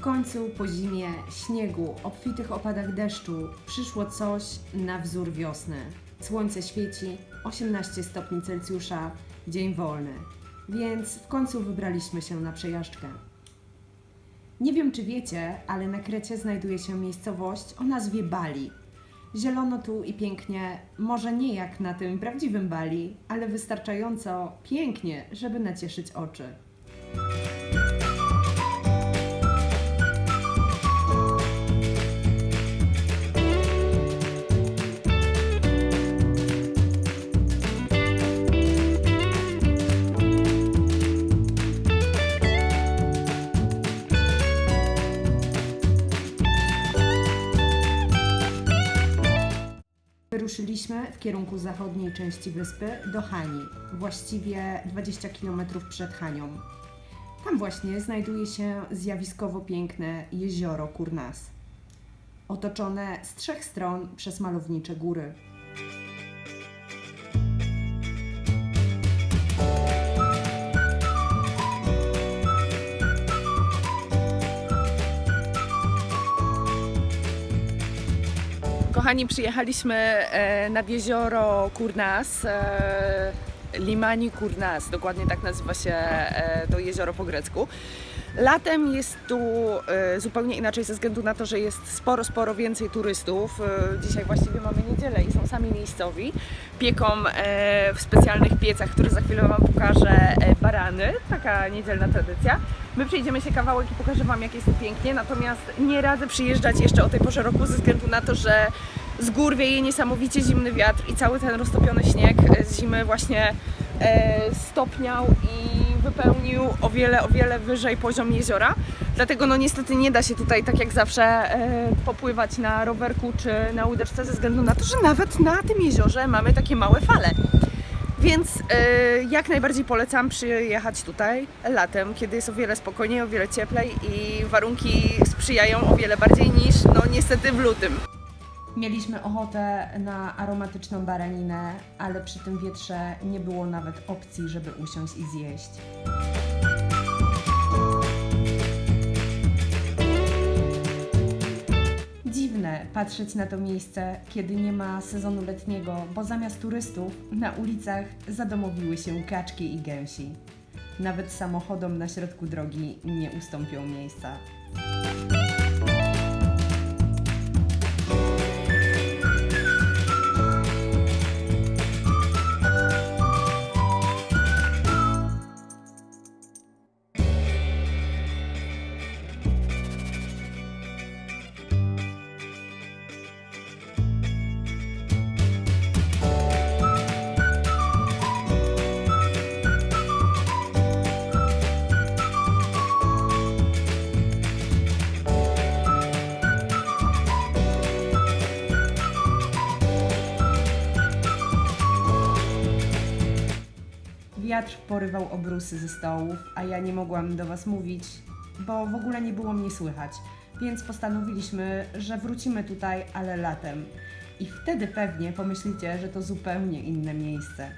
W końcu po zimie, śniegu, obfitych opadach deszczu przyszło coś na wzór wiosny. Słońce świeci, 18 stopni Celsjusza, dzień wolny. Więc w końcu wybraliśmy się na przejażdżkę. Nie wiem, czy wiecie, ale na Krecie znajduje się miejscowość o nazwie Bali. Zielono tu i pięknie, może nie jak na tym prawdziwym Bali, ale wystarczająco pięknie, żeby nacieszyć oczy. W kierunku zachodniej części wyspy do Hani, właściwie 20 km przed Hanią. Tam właśnie znajduje się zjawiskowo piękne jezioro Kurnas, otoczone z trzech stron przez malownicze góry. Kochani, przyjechaliśmy e, nad jezioro Kurnas. E, Limani Kurnas, dokładnie tak nazywa się e, to jezioro po grecku. Latem jest tu e, zupełnie inaczej ze względu na to, że jest sporo, sporo więcej turystów. E, dzisiaj właściwie mamy niedzielę i są sami miejscowi. Pieką e, w specjalnych piecach, które za chwilę Wam pokażę, barany. Taka niedzielna tradycja. My przejdziemy się kawałek i pokażę Wam, jak jest tu pięknie, natomiast nie radzę przyjeżdżać jeszcze o tej porze roku ze względu na to, że z gór wieje niesamowicie zimny wiatr i cały ten roztopiony śnieg z zimy właśnie stopniał i wypełnił o wiele, o wiele wyżej poziom jeziora. Dlatego no niestety nie da się tutaj tak jak zawsze e, popływać na rowerku czy na łódeczce ze względu na to, że nawet na tym jeziorze mamy takie małe fale. Więc e, jak najbardziej polecam przyjechać tutaj latem, kiedy jest o wiele spokojniej, o wiele cieplej i warunki sprzyjają o wiele bardziej niż no niestety w lutym. Mieliśmy ochotę na aromatyczną baraninę, ale przy tym wietrze nie było nawet opcji, żeby usiąść i zjeść. Dziwne patrzeć na to miejsce, kiedy nie ma sezonu letniego, bo zamiast turystów na ulicach zadomowiły się kaczki i gęsi. Nawet samochodom na środku drogi nie ustąpią miejsca. Wiatr porywał obrusy ze stołów, a ja nie mogłam do Was mówić, bo w ogóle nie było mnie słychać. Więc postanowiliśmy, że wrócimy tutaj, ale latem. I wtedy pewnie pomyślicie, że to zupełnie inne miejsce.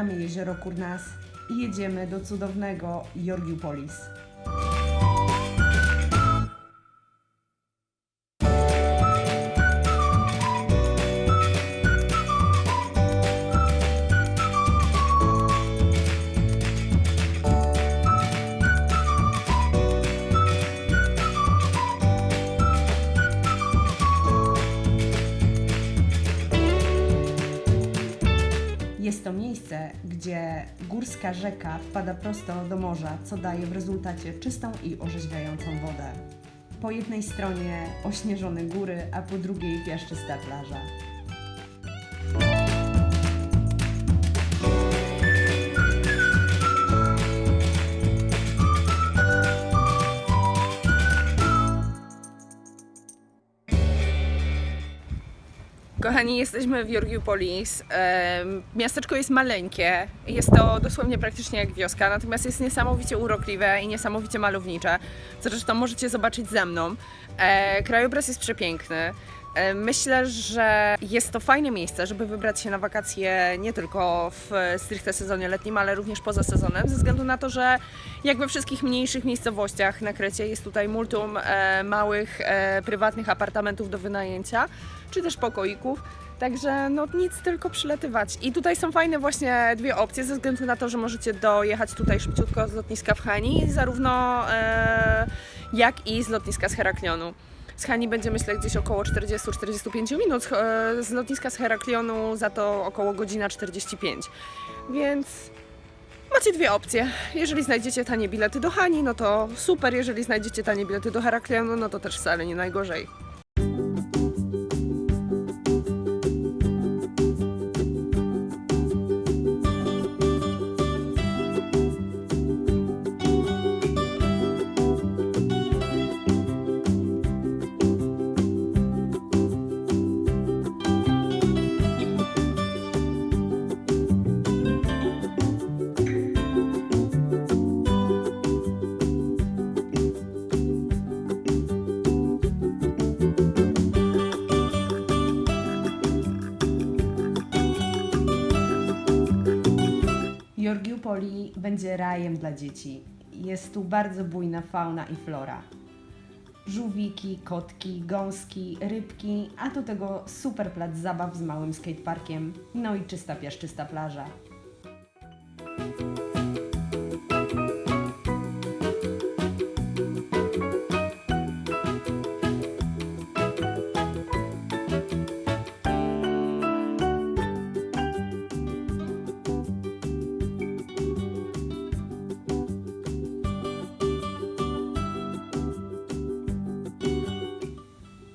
Zostawiamy jezioro Kurnas i jedziemy do cudownego Georgiopolis. Jest to miejsce, gdzie górska rzeka wpada prosto do morza, co daje w rezultacie czystą i orzeźwiającą wodę. Po jednej stronie ośnieżone góry, a po drugiej piaszczysta plaża. Kochani, jesteśmy w Georgiopolis. Em, Miasteczko jest maleńkie, jest to dosłownie praktycznie jak wioska, natomiast jest niesamowicie urokliwe i niesamowicie malownicze, co zresztą możecie zobaczyć ze mną. E, Krajobraz jest przepiękny. E, Myślę, że jest to fajne miejsce, żeby wybrać się na wakacje nie tylko w stricte sezonie letnim, ale również poza sezonem, ze względu na to, że jak we wszystkich mniejszych miejscowościach na Krecie jest tutaj multum e, małych, e, prywatnych apartamentów do wynajęcia, czy też pokoików. Także no nic, tylko przylatywać. I tutaj są fajne właśnie dwie opcje, ze względu na to, że możecie dojechać tutaj szybciutko z lotniska w Hani, zarówno e, jak i z lotniska z Heraklionu. Z Hani będzie myślę gdzieś około 40-45 minut, e, z lotniska z Heraklionu za to około godzina 45. Więc macie dwie opcje. Jeżeli znajdziecie tanie bilety do Hani, no to super. Jeżeli znajdziecie tanie bilety do Heraklionu, no to też wcale nie najgorzej. Georgiupoli będzie rajem dla dzieci. Jest tu bardzo bujna fauna i flora. Żółwiki, kotki, gąski, rybki, a do tego super plac zabaw z małym skateparkiem, no i czysta piaszczysta plaża.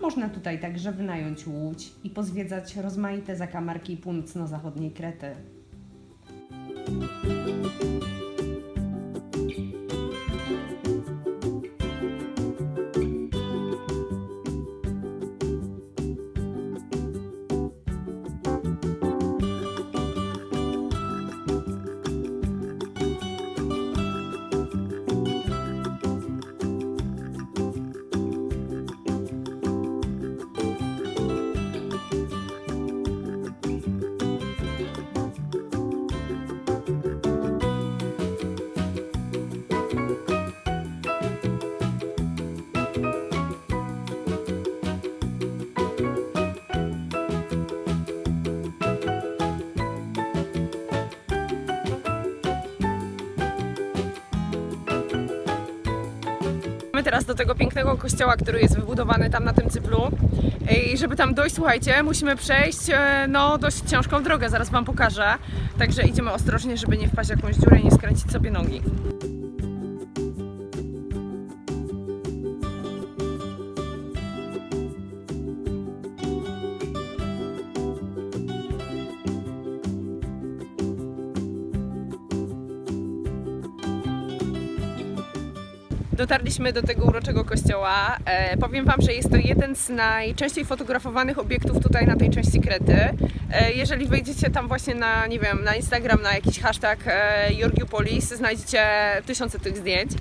Można tutaj także wynająć łódź i pozwiedzać rozmaite zakamarki północno-zachodniej Krety. My teraz do tego pięknego kościoła, który jest wybudowany tam na tym cyplu. I żeby tam dojść, słuchajcie, musimy przejść e, no dość ciężką drogę, zaraz Wam pokażę. Także idziemy ostrożnie, żeby nie wpaść w jakąś dziurę i nie skręcić sobie nogi. Dotarliśmy do tego uroczego kościoła. E, powiem Wam, że jest to jeden z najczęściej fotografowanych obiektów tutaj na tej części Krety. E, jeżeli wejdziecie tam właśnie na, nie wiem, na Instagram, na jakiś hashtag e, Georgiopolis, znajdziecie tysiące tych zdjęć.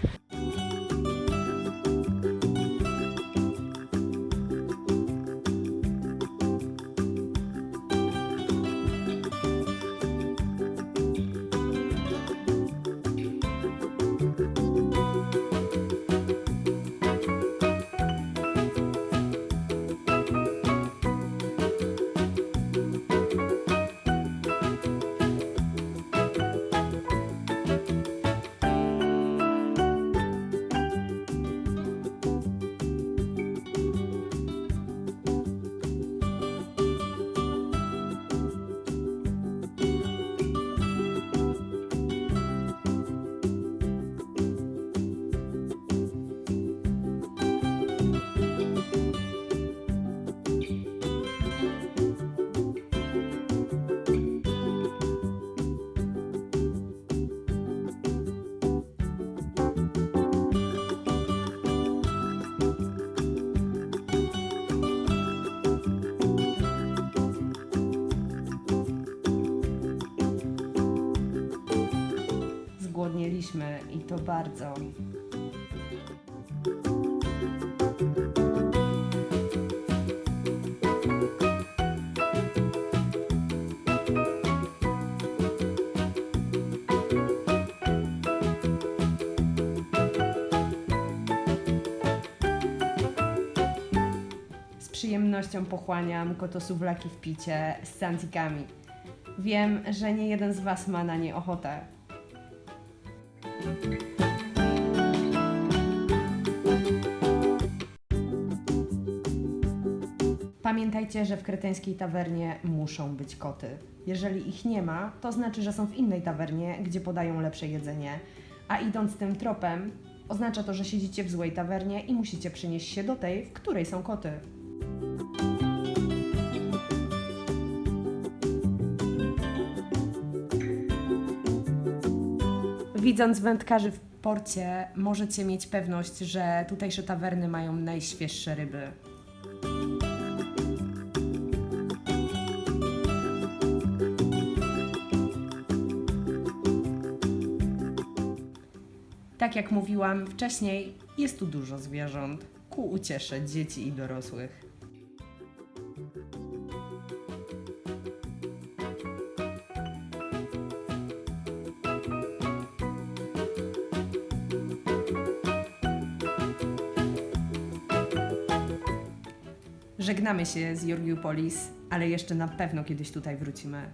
Tęskniliśmy i to bardzo. Z przyjemnością pochłaniam kotosuwlaki w picie z santikami. Wiem, że nie jeden z Was ma na nie ochotę. Pamiętajcie, że w kreteńskiej tawernie muszą być koty. Jeżeli ich nie ma, to znaczy, że są w innej tawernie, gdzie podają lepsze jedzenie. A idąc tym tropem, oznacza to, że siedzicie w złej tawernie i musicie przynieść się do tej, w której są koty. Widząc wędkarzy w porcie, możecie mieć pewność, że tutejsze tawerny mają najświeższe ryby. Tak jak mówiłam wcześniej, jest tu dużo zwierząt ku uciesze dzieci i dorosłych. Żegnamy się z Jorgiopolis, ale jeszcze na pewno kiedyś tutaj wrócimy.